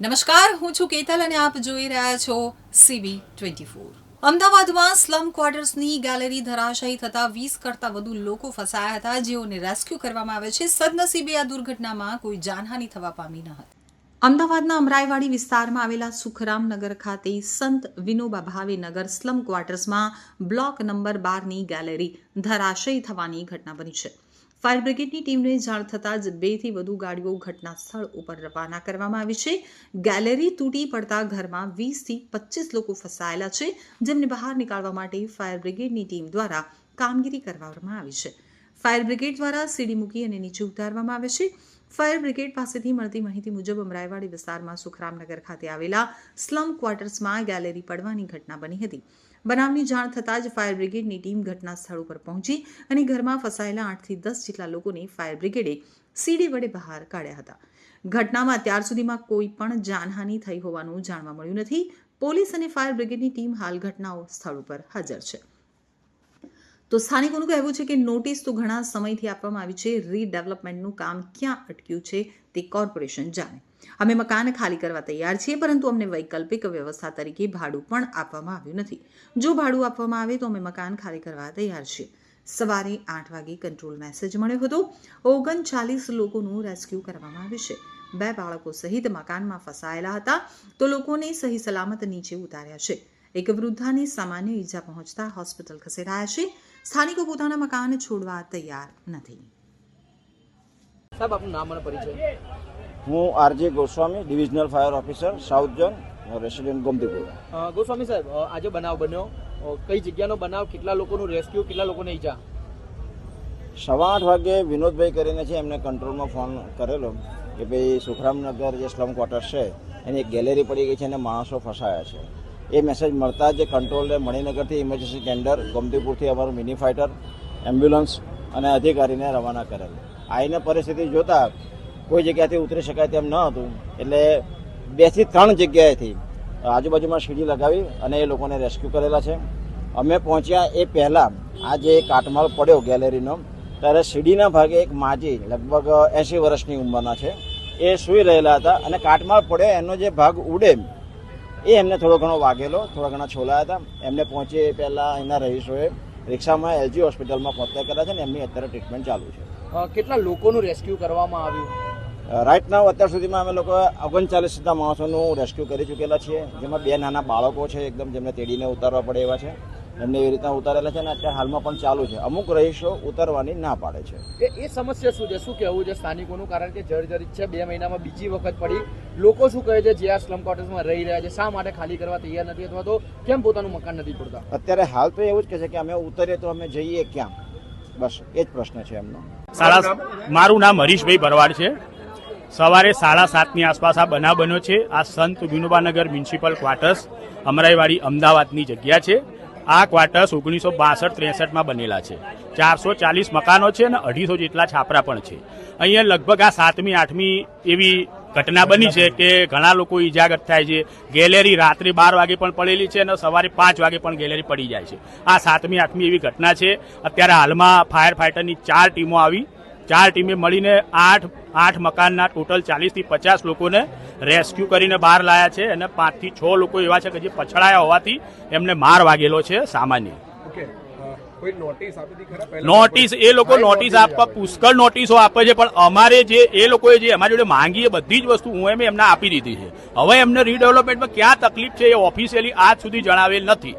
નમસ્કાર, હું છું કેતલ અને આપ જોઈ રહ્યા છો સીબી ટ્વેન્ટી ફોર. અમદાવાદમાં સ્લમ ક્વાર્ટર્સની ગેલેરી ધરાશાયી થતા વીસ કરતાં વધુ લોકો ફસાયા હતા, જેઓને રેસ્ક્યુ કરવામાં આવે છે. સદનસીબે આ દુર્ઘટનામાં કોઈ જાનહાનિ થવા પામી ન હતી. અમદાવાદના અમરાઈવાડી વિસ્તારમાં આવેલા સુખરામનગર ખાતે સંત વિનોબા ભાવે નગર સ્લમ ક્વાર્ટર્સમાં બ્લોક નંબર બારની ગેલેરી ધરાશયી થવાની ઘટના બની છે. ફાયર બ્રિગેડની ટીમને જાણ થતાં જ બેથી વધુ ગાડીઓ ઘટના સ્થળ ઉપર રવાના કરવામાં આવી છે. ગેલેરી તૂટી પડતા ઘરમાં વીસથી પચીસ લોકો ફસાયેલા છે, જેમને બહાર નીકાળવા માટે ફાયર બ્રિગેડની ટીમ દ્વારા કામગીરી કરવામાં આવી છે. ફાયર બ્રિગેડ દ્વારા સીડી મૂકી અને નીચે ઉતારવામાં આવે છે. ફાયર બ્રિગેડ પાસેથી મળતી માહિતી મુજબ અમરાઈવાડી વિસ્તારમાં સુખરામનગર ખાતે આવેલા સ્લમ ક્વાર્ટર્સમાં ગેલેરી પડવાની ઘટના બની હતી. બનાવની જાણ થતાં જ ફાયર બ્રિગેડની ટીમ ઘટના સ્થળ ઉપર પહોંચી અને ઘરમાં ફસાયેલા આઠથી દસ જેટલા લોકોને ફાયર બ્રિગેડે સીડી વડે બહાર કાઢ્યા હતા. ઘટનામાં અત્યાર સુધીમાં કોઈ પણ જાનહાનિ થઈ હોવાનું જાણવા મળ્યું નથી. પોલીસ અને ફાયર બ્રિગેડની ટીમ હાલ ઘટનાઓ સ્થળ ઉપર હાજર છે. તો સ્થાનિકોનું કહેવું છે કે નોટિસ તો ઘણા સમયથી આપવામાં આવી છે. રીડેવલપમેન્ટનું કામ ક્યાં અટક્યું છે તે કોર્પોરેશન જાણે. અમે મકાન ખાલી કરવા તૈયાર છીએ, પરંતુ અમને વૈકલ્પિક વ્યવસ્થા તરીકે ભાડું પણ આપવામાં આવ્યું નથી. જો ભાડું આપવામાં આવે તો અમે મકાન ખાલી કરવા તૈયાર છીએ. સવારે આઠ વાગે કંટ્રોલ મેસેજ મળ્યો હતો. ઓગણચાલીસ લોકોનું રેસ્ક્યુ કરવામાં આવ્યું છે. બે બાળકો સહિત મકાનમાં ફસાયેલા હતા તો લોકોને સહી સલામત નીચે ઉતાર્યા છે. એક વૃદ્ધાને સામાન્ય ઈજા પહોંચતા હોસ્પિટલ ખસેડાયા છે. સ્થાનિકો પોતાના મકાન છોડવા તૈયાર નથી. સાહેબ, આપનું નામ અને પરિચય? હું RJ Goswami divisional fire officer south zone resident Gomtipur Goswami સાહેબ આજે બનાવ બન્યો. કઈ જગ્યાનો બનાવ કેટલા લોકોનું રેસ્ક્યુ કેટલા લોકોને ઈજા? સવા આઠ વાગે વિનોદભાઈ કરીને છે એમને કંટ્રોલમાં ફોન કરેલો કે ભાઈ સુખરામનગર જે સ્લમ ક્વાર્ટર્સ છે એની એક ગેલેરી પડી ગઈ છે અને માણસો ફસાયા છે. એ મેસેજ મળતા જે કંટ્રોલને મણિનગરથી ઇમરજન્સી ટેન્ડર ગોમતીપુરથી અમારું મિની ફાઇટર એમ્બ્યુલન્સ અને અધિકારીને રવાના કરેલ. આઈને પરિસ્થિતિ જોતા કોઈ જગ્યાથી ઉતરી શકાય તેમ ન હતું. એટલે બેથી ત્રણ જગ્યાએથી આજુબાજુમાં સીડી લગાવી અને એ લોકોને રેસ્ક્યુ કરેલા છે. અમે પહોંચ્યા એ પહેલાં આ જે કાટમાળ પડ્યો ગેલેરીનો, ત્યારે સીડીના ભાગે એક માજી લગભગ એંસી વર્ષની ઉંમરના છે. એ સૂઈ રહેલા હતા અને કાટમાળ પડ્યો, એનો જે ભાગ ઉડે એ એમને થોડો ઘણો વાગેલો, થોડા ઘણા છોલાયા હતા. એમને પહોંચે એ પહેલાં એના રહીશોએ રિક્ષામાં એલજી હોસ્પિટલમાં પહોંચતા કર્યા છે ને એમની અત્યારે ટ્રીટમેન્ટ ચાલુ છે. કેટલા લોકોનું રેસ્ક્યુ કરવામાં આવ્યું? રાઈટ નાવ અત્યાર સુધીમાં અમે લોકો ઓગણચાલીસ જેટલા માણસોનું રેસ્ક્યુ કરી ચૂકેલા છીએ. જેમાં બે નાના બાળકો છે એકદમ જેમને તેડીને ઉતારવા પડે એવા છે. એમને એવી રીતના ઉતારેલા છે અને અત્યારે હાલમાં પણ ચાલુ છે. અમુક રહીશો ઉતારવાની ના પાડે છે. એ એ સમસ્યા શું છે? શું કહેવું છે સ્થાનિકોનું? કારણ કે જર્જરિત છે બે મહિનામાં બીજી વખત પડી. લોકો શું કહે છે? જે આ સ્લમ ક્વાર્ટર્સમાં રહી રહ્યા છે શા માટે ખાલી કરવા તૈયાર નથી? અથવા તો કેમ પોતાનું મકાન નથી પડતા અત્યારે હાલ તો એવું જ કહે છે કે અમે ઉતરીએ તો અમે જઈએ ક્યાં? બસ એ જ પ્રશ્ન છે એમનો. મારું નામ હરીશભાઈ ભરવાડ છે. સવારે સાડા સાતની આસપાસ આ બનાવ બન્યો છે. આ સંત વિનોબાનગર મ્યુનિસિપલ ક્વાર્ટર્સ અમરાઈવાડી અમદાવાદની જગ્યા છે. આ ક્વાર્ટર્સ ઓગણીસો બાસઠ ત્રેસઠમાં બનેલા છે. ચારસો ચાલીસ મકાનો છે અને અઢીસો જેટલા છાપરા પણ છે. અહીંયા લગભગ આ સાતમી, આઠમી એવી ઘટના બની છે કે ઘણા લોકો ઈજાગ્રસ્ત થાય છે. ગેલેરી રાત્રે બાર વાગે પણ પડેલી છે અને સવારે પાંચ વાગે પણ ગેલેરી પડી જાય છે. આ સાતમી, આઠમી એવી ઘટના છે. અત્યારે હાલમાં ફાયર ફાઇટરની ચાર ટીમો આવી ચાર ટીમે મળીને આઠ આઠ મકાનના ટોટલ ચાલીસથી પચાસ લોકોને રેસ્ક્યુ કરીને બહાર લાયા છે અને પાંચથી છ લોકો એવા છે કે જે પછડાયા હોવાથી એમને માર વાગેલો છે સામાન્ય. નોટિસ એ લોકો નોટિસ આપવા પુષ્કળ નોટિસો આપે છે પણ અમારે જે એ લોકોએ જે અમારી જોડે માંગી એ બધી જ વસ્તુ હું એમ એમને આપી દીધી છે. હવે એમને રીડેવલપમેન્ટમાં ક્યાં તકલીફ છે એ ઓફિશિયલી આજ સુધી જણાવેલ નથી.